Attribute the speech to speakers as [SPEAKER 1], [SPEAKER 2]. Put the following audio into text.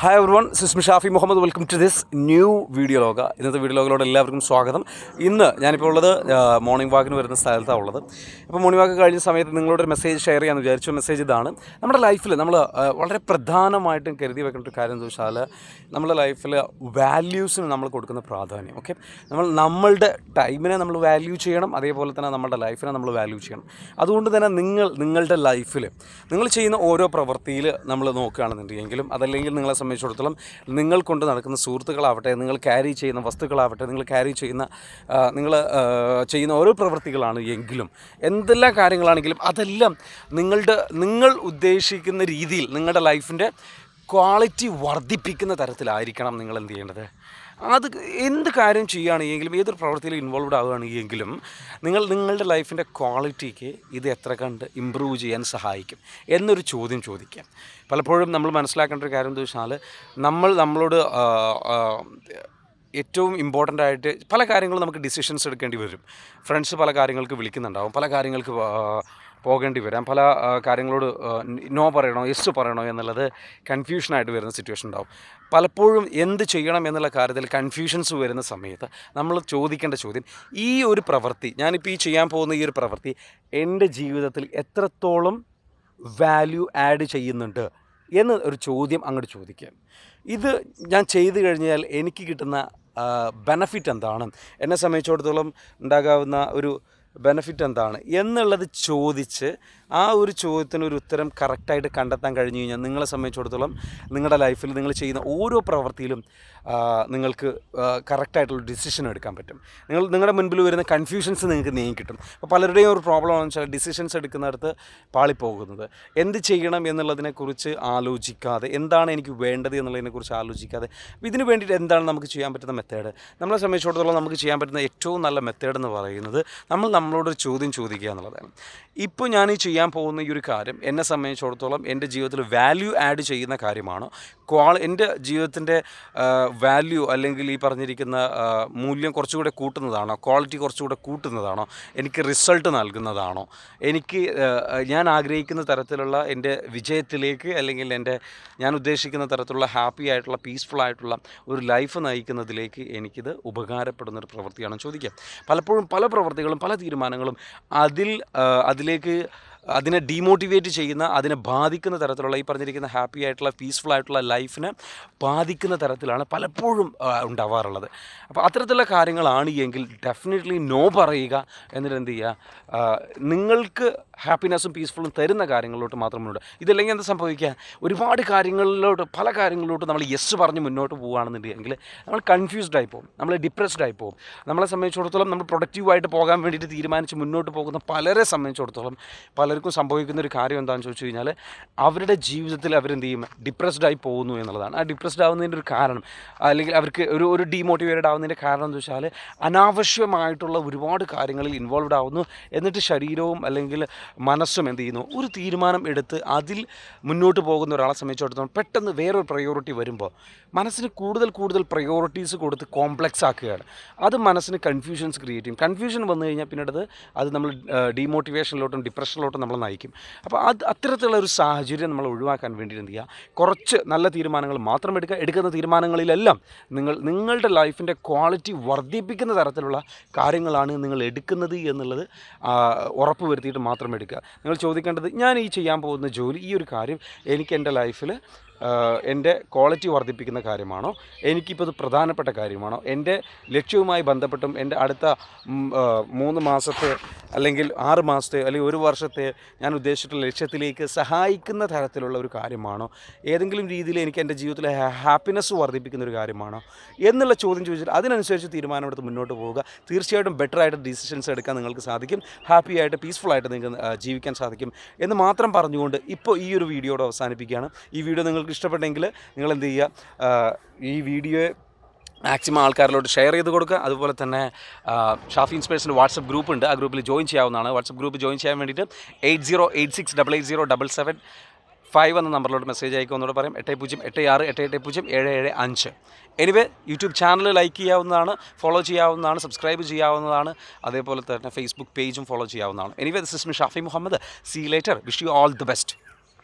[SPEAKER 1] Hi everyone Susmi Shafi Muhammad welcome to this new video ലോക ഇന്നത്തെ video ലോകിലോട് എല്ലാവർക്കും സ്വാഗതം. ഇന്ന് ഞാനിപ്പോൾ ഉള്ളത് മോർണിംഗ് വാക്കിന് വരുന്ന സ്ഥലത്താണ് ഉള്ളത്. ഇപ്പോൾ മോർണിംഗ് വാക്ക് കഴിഞ്ഞ സമയത്ത് നിങ്ങളോട് ഒരു മെസ്സേജ് ഷെയർ ചെയ്യാമെന്ന് വിചാരിച്ചു. മെസ്സേജ് ഇതാണ്. നമ്മുടെ ലൈഫിൽ നമ്മൾ വളരെ പ്രധാനമായിട്ടും കരുതി വെക്കേണ്ട ഒരു കാര്യം എന്ന് വെച്ചാൽ നമ്മുടെ ലൈഫിൽ വാല്യൂസിന് നമ്മൾ കൊടുക്കുന്ന പ്രാധാന്യം ഓക്കെ നമ്മൾ നമ്മളുടെ ടൈമിനെ നമ്മൾ വാല്യൂ ചെയ്യണം. അതേപോലെ തന്നെ നമ്മുടെ ലൈഫിനെ നമ്മൾ വാല്യൂ ചെയ്യണം. അതുകൊണ്ട് തന്നെ നിങ്ങൾ നിങ്ങളുടെ ലൈഫിൽ നിങ്ങൾ ചെയ്യുന്ന ഓരോ പ്രവൃത്തിയിൽ നമ്മൾ നോക്കുകയാണെന്നുണ്ടെങ്കിലും അതല്ലെങ്കിൽ നിങ്ങളെ സംബന്ധിച്ചിടത്തോളം നിങ്ങൾ കൊണ്ട് നടക്കുന്ന സുഹൃത്തുക്കളാവട്ടെ നിങ്ങൾ ക്യാരി ചെയ്യുന്ന വസ്തുക്കളാവട്ടെ നിങ്ങൾ ക്യാരി ചെയ്യുന്ന നിങ്ങൾ ചെയ്യുന്ന ഓരോ പ്രവൃത്തികളാണ് എങ്കിലും എന്തെല്ലാം കാര്യങ്ങളാണെങ്കിലും അതെല്ലാം നിങ്ങളുടെ നിങ്ങൾ ഉദ്ദേശിക്കുന്ന രീതിയിൽ നിങ്ങളുടെ ലൈഫിന്റെ ക്വാളിറ്റി വർദ്ധിപ്പിക്കുന്ന തരത്തിലായിരിക്കണം നിങ്ങൾ എന്ത് ചെയ്യേണ്ടത്. അത് എന്ത് കാര്യം ചെയ്യുകയാണെങ്കിലും ഏതൊരു പ്രവൃത്തിയിൽ ഇൻവോൾവ് ആവുകയാണെങ്കിലും നിങ്ങൾ നിങ്ങളുടെ ലൈഫിന്റെ ക്വാളിറ്റിക്ക് ഇത് എത്ര കണ്ട് ഇമ്പ്രൂവ് ചെയ്യാൻ സഹായിക്കും എന്നൊരു ചോദ്യം ചോദിക്കാം. പലപ്പോഴും നമ്മൾ മനസ്സിലാക്കേണ്ട ഒരു കാര്യം എന്താ വെച്ചാൽ നമ്മൾ നമ്മളോട് ഏറ്റവും ഇമ്പോർട്ടന്റ് ആയിട്ട് പല കാര്യങ്ങളും നമുക്ക് ഡിസിഷൻസ് എടുക്കേണ്ടി വരും. ഫ്രണ്ട്സ് പല കാര്യങ്ങൾക്ക് വിളിക്കുന്നുണ്ടാവും പല കാര്യങ്ങൾക്ക് പോകേണ്ടി വരാം. പല കാര്യങ്ങളോട് നോ പറയണോ യെസ് പറയണോ എന്നുള്ളത് കൺഫ്യൂഷനായിട്ട് വരുന്ന സിറ്റുവേഷൻ ഉണ്ടാവും. പലപ്പോഴും എന്ത് ചെയ്യണം എന്നുള്ള കാര്യത്തിൽ കൺഫ്യൂഷൻസ് വരുന്ന സമയത്ത് നമ്മൾ ചോദിക്കേണ്ട ചോദ്യം ഈ ഒരു പ്രവൃത്തി ഞാനിപ്പോൾ ഈ ചെയ്യാൻ പോകുന്ന ഈ ഒരു പ്രവൃത്തി എന്റെ ജീവിതത്തിൽ എത്രത്തോളം വാല്യൂ ആഡ് ചെയ്യുന്നുണ്ട് എന്ന് ഒരു ചോദ്യം അങ്ങോട്ട് ചോദിക്കാം. ഇത് ഞാൻ ചെയ്തു കഴിഞ്ഞാൽ എനിക്ക് കിട്ടുന്ന ബെനഫിറ്റ് എന്താണ്? എന്നെ സംബന്ധിച്ചിടത്തോളം ഉണ്ടാകാവുന്ന ഒരു ബെനഫിറ്റ് എന്താണ്? എന്നുള്ളത് ചോദിച്ച് ആ ഒരു ചോദ്യത്തിന് ഒരു ഉത്തരം കറക്റ്റായിട്ട് കണ്ടെത്താൻ കഴിഞ്ഞു കഴിഞ്ഞാൽ നിങ്ങളെ സംബന്ധിച്ചിടത്തോളം നിങ്ങളുടെ ലൈഫിൽ നിങ്ങൾ ചെയ്യുന്ന ഓരോ പ്രവൃത്തിയിലും നിങ്ങൾക്ക് കറക്റ്റായിട്ടുള്ള ഡിസിഷൻ എടുക്കാൻ പറ്റും. നിങ്ങൾ നിങ്ങളുടെ മുൻപിൽ വരുന്ന കൺഫ്യൂഷൻസ് നിങ്ങൾക്ക് നീങ്ങി കിട്ടും. അപ്പോൾ പലരുടെയും ഒരു പ്രോബ്ലം എന്ന് വെച്ചാൽ ഡിസിഷൻസ് എടുക്കുന്നിടത്ത് പാളിപ്പോകുന്നത്. എന്ത് ചെയ്യണം എന്നുള്ളതിനെക്കുറിച്ച് ആലോചിക്കാതെ എന്താണ് എനിക്ക് വേണ്ടത് എന്നുള്ളതിനെക്കുറിച്ച് ആലോചിക്കാതെ ഇതിന് വേണ്ടിയിട്ട് എന്താണ് നമുക്ക് ചെയ്യാൻ പറ്റുന്ന മെത്തേഡ് നമ്മളെ സംബന്ധിച്ചിടത്തോളം നമുക്ക് ചെയ്യാൻ പറ്റുന്ന ഏറ്റവും നല്ല മെത്തേഡ് എന്ന് പറയുന്നത് നമ്മൾ നമ്മളോടൊരു ചോദ്യം ചോദിക്കുക എന്നുള്ളതാണ്. ഇപ്പോൾ ഞാൻ ഈ ചെയ്യാൻ പോകുന്ന ഈ ഒരു കാര്യം എന്നെ സംബന്ധിച്ചിടത്തോളം എന്റെ ജീവിതത്തിൽ വാല്യൂ ആഡ് ചെയ്യുന്ന കാര്യമാണ്. ക്വാൾ എന്റെ ജീവിതത്തിന്റെ വാല്യൂ അല്ലെങ്കിൽ ഈ പറഞ്ഞിരിക്കുന്ന മൂല്യം കുറച്ചുകൂടെ കൂട്ടുന്നതാണോ? ക്വാളിറ്റി കുറച്ചുകൂടെ കൂട്ടുന്നതാണോ? എനിക്ക് റിസൾട്ട് നൽകുന്നതാണോ? എനിക്ക് ഞാൻ ആഗ്രഹിക്കുന്ന തരത്തിലുള്ള എന്റെ വിജയത്തിലേക്ക് അല്ലെങ്കിൽ എന്റെ ഞാൻ ഉദ്ദേശിക്കുന്ന തരത്തിലുള്ള ഹാപ്പി ആയിട്ടുള്ള പീസ്ഫുൾ ആയിട്ടുള്ള ഒരു ലൈഫ് നയിക്കുന്നതിലേക്ക് എനിക്കിത് ഉപകാരപ്പെടുന്ന ഒരു പ്രവൃത്തിയാണെന്ന് ചോദിക്കാം. പലപ്പോഴും പല പ്രവൃത്തികളും പല തീരുമാനങ്ങളും അതിൽ അതിലേക്ക് അതിനെ ഡീമോട്ടിവേറ്റ് ചെയ്യുന്ന അതിനെ ബാധിക്കുന്ന തരത്തിലുള്ള ഈ പറഞ്ഞിരിക്കുന്ന ഹാപ്പി ആയിട്ടുള്ള പീസ്ഫുൾ ആയിട്ടുള്ള ലൈഫിനെ ബാധിക്കുന്ന തരത്തിലാണ് പലപ്പോഴും ഉണ്ടാവാറുള്ളത്. അപ്പോൾ അത്തരത്തിലുള്ള കാര്യങ്ങളാണ് എങ്കിൽ ഡെഫിനറ്റ്ലി നോ പറയുക എന്നിട്ട് എന്ത് ചെയ്യുക? നിങ്ങൾക്ക് ഹാപ്പിനെസ്സും പീസ്ഫുള്ളും തരുന്ന കാര്യങ്ങളിലോട്ട് മാത്രം മുന്നോട്ട്. ഇതല്ലെങ്കിൽ എന്താ സംഭവിക്കുക? ഒരുപാട് കാര്യങ്ങളിലോട്ട് പല കാര്യങ്ങളിലോട്ട് നമ്മൾ യെസ് പറഞ്ഞ് മുന്നോട്ട് പോകുകയാണെന്നുണ്ടെങ്കിൽ നമ്മൾ കൺഫ്യൂസ്ഡ് ആയി പോകും. നമ്മൾ ഡിപ്രസ്ഡ് ആയി പോകും. നമ്മളെ സംബന്ധിച്ചിടത്തോളം നമ്മൾ പ്രൊഡക്റ്റീവായിട്ട് പോകാൻ വേണ്ടിയിട്ട് തീരുമാനിച്ച് മുന്നോട്ട് പോകുന്ന പലരെ സംബന്ധിച്ചിടത്തോളം പലർക്കും സംഭവിക്കുന്ന ഒരു കാര്യം എന്താണെന്ന് ചോദിച്ചു കഴിഞ്ഞാൽ അവരുടെ ജീവിതത്തിൽ അവരെന്ത് ചെയ്യും? ഡിപ്രസ്ഡ് ആയി പോകുന്നു എന്നുള്ളതാണ്. ആ ഡിപ്രസ്ഡ് ആവുന്നതിന്റെ ഒരു കാരണം അല്ലെങ്കിൽ അവർക്ക് ഒരു ഒരു ഡീമോട്ടിവേറ്റഡ് ആവുന്നതിന്റെ കാരണം എന്ന് വെച്ചാൽ അനാവശ്യമായിട്ടുള്ള ഒരുപാട് കാര്യങ്ങളിൽ ഇൻവോൾവ് ആവുന്നു. എന്നിട്ട് ശരീരവും അല്ലെങ്കിൽ മനസ്സും എന്ത് ചെയ്യുന്നു? ഒരു തീരുമാനം എടുത്ത് അതിൽ മുന്നോട്ട് പോകുന്ന ഒരാളെ സംബന്ധിച്ചിടത്തോളം പെട്ടെന്ന് വേറൊരു പ്രയോറിറ്റി വരുമ്പോൾ മനസ്സിന് കൂടുതൽ കൂടുതൽ പ്രയോറിറ്റീസ് കൊടുത്ത് കോംപ്ലക്സ് ആക്കുകയാണ്. അത് മനസ്സിന് കൺഫ്യൂഷൻസ് ക്രിയേറ്റ് ചെയ്യും. കൺഫ്യൂഷൻ വന്നു കഴിഞ്ഞാൽ പിന്നീട് അത് നമ്മൾ ഡീമോട്ടിവേഷനിലോട്ടും ഡിപ്രഷനിലോട്ടും നമ്മൾ നയിക്കും. അപ്പോൾ അത് അത്തരത്തിലുള്ള ഒരു സാഹചര്യം നമ്മൾ ഒഴിവാക്കാൻ വേണ്ടിയിട്ട് എന്ത് ചെയ്യുക? കുറച്ച് നല്ല തീരുമാനങ്ങൾ മാത്രം എടുക്കുക എടുക്കുന്ന തീരുമാനങ്ങളിലെല്ലാം നിങ്ങൾ നിങ്ങളുടെ ലൈഫിന്റെ ക്വാളിറ്റി വർദ്ധിപ്പിക്കുന്ന തരത്തിലുള്ള കാര്യങ്ങളാണ് നിങ്ങൾ എടുക്കുന്നത് എന്നുള്ളത് ഉറപ്പ് വരുത്തിയിട്ട് മാത്രം എടുക്കുക. നിങ്ങൾ ചോദിക്കേണ്ടത് ഞാൻ ഈ ചെയ്യാൻ പോകുന്ന ജോലി ഈ ഒരു കാര്യം എനിക്ക് എന്റെ ലൈഫിൽ എന്റെ ക്വാളിറ്റി വർദ്ധിപ്പിക്കുന്ന കാര്യമാണോ? എനിക്കിപ്പോൾ ഇത് പ്രധാനപ്പെട്ട കാര്യമാണോ? എന്റെ ലക്ഷ്യവുമായി ബന്ധപ്പെട്ടും എന്റെ അടുത്ത മൂന്ന് മാസത്തെ അല്ലെങ്കിൽ ആറ് മാസത്തെ അല്ലെങ്കിൽ ഒരു വർഷത്തെ ഞാൻ ഉദ്ദേശിച്ചിട്ടുള്ള ലക്ഷ്യത്തിലേക്ക് സഹായിക്കുന്ന തരത്തിലുള്ള ഒരു കാര്യമാണോ? ഏതെങ്കിലും രീതിയിൽ എനിക്ക് എന്റെ ജീവിതത്തിലെ ഹാപ്പിനെസ് വർദ്ധിപ്പിക്കുന്ന ഒരു കാര്യമാണോ? എന്നുള്ള ചോദ്യം ചോദിച്ചാൽ അതിനനുസരിച്ച് തീരുമാനമെടുത്ത് മുന്നോട്ട് പോവുക. തീർച്ചയായിട്ടും ബെറ്റർ ആയിട്ട് ഡിസിഷൻസ് എടുക്കാൻ നിങ്ങൾക്ക് സാധിക്കും. ഹാപ്പി ആയിട്ട് പീസ്ഫുൾ ആയിട്ട് നിങ്ങൾക്ക് ജീവിക്കാൻ സാധിക്കും എന്ന് മാത്രം പറഞ്ഞുകൊണ്ട് ഇപ്പോൾ ഈ ഒരു വീഡിയോയുടെ അവസാനിപ്പിക്കുകയാണ്. ഈ വീഡിയോ നിങ്ങൾക്ക് ഇഷ്ടപ്പെട്ടെങ്കിൽ നിങ്ങൾ എന്ത് ചെയ്യുക ഈ വീഡിയോ മാക്സിമം ആൾക്കാരിലോട്ട് ഷെയർ ചെയ്ത് കൊടുക്കുക. അതുപോലെ തന്നെ ഷാഫി ഇൻസ്പേഴ്സിന്റെ വാട്സപ്പ് ഗ്രൂപ്പ് ഉണ്ട് ആ ഗ്രൂപ്പിൽ ജോയിൻ ചെയ്യാവുന്നതാണ്. വാട്സപ്പ് ഗ്രൂപ്പ് ജോയിൻ ചെയ്യാൻ വേണ്ടിയിട്ട് eight zero eight six double eight zero double seven five എന്ന നമ്പറിലോട്ട് മെസ്സേജ് അയക്കുമെന്നോട് പറയും. എട്ട് പൂജ്യം എട്ട് ആറ് എട്ട് എട്ട് പൂജ്യം ഏഴ് ഏഴ് അഞ്ച്. എനിവേ യൂട്യൂബ് ചാനൽ ലൈക്ക് ചെയ്യാവുന്നതാണ് ഫോളോ ചെയ്യാവുന്നതാണ് സബ്സ്ക്രൈബ് ചെയ്യാവുന്നതാണ്. അതേപോലെ തന്നെ ഫേസ്ബുക്ക് പേജും ഫോളോ ചെയ്യാവുന്നതാണ്. Anyway this is me Shafi Muhammad. See later wish you all the best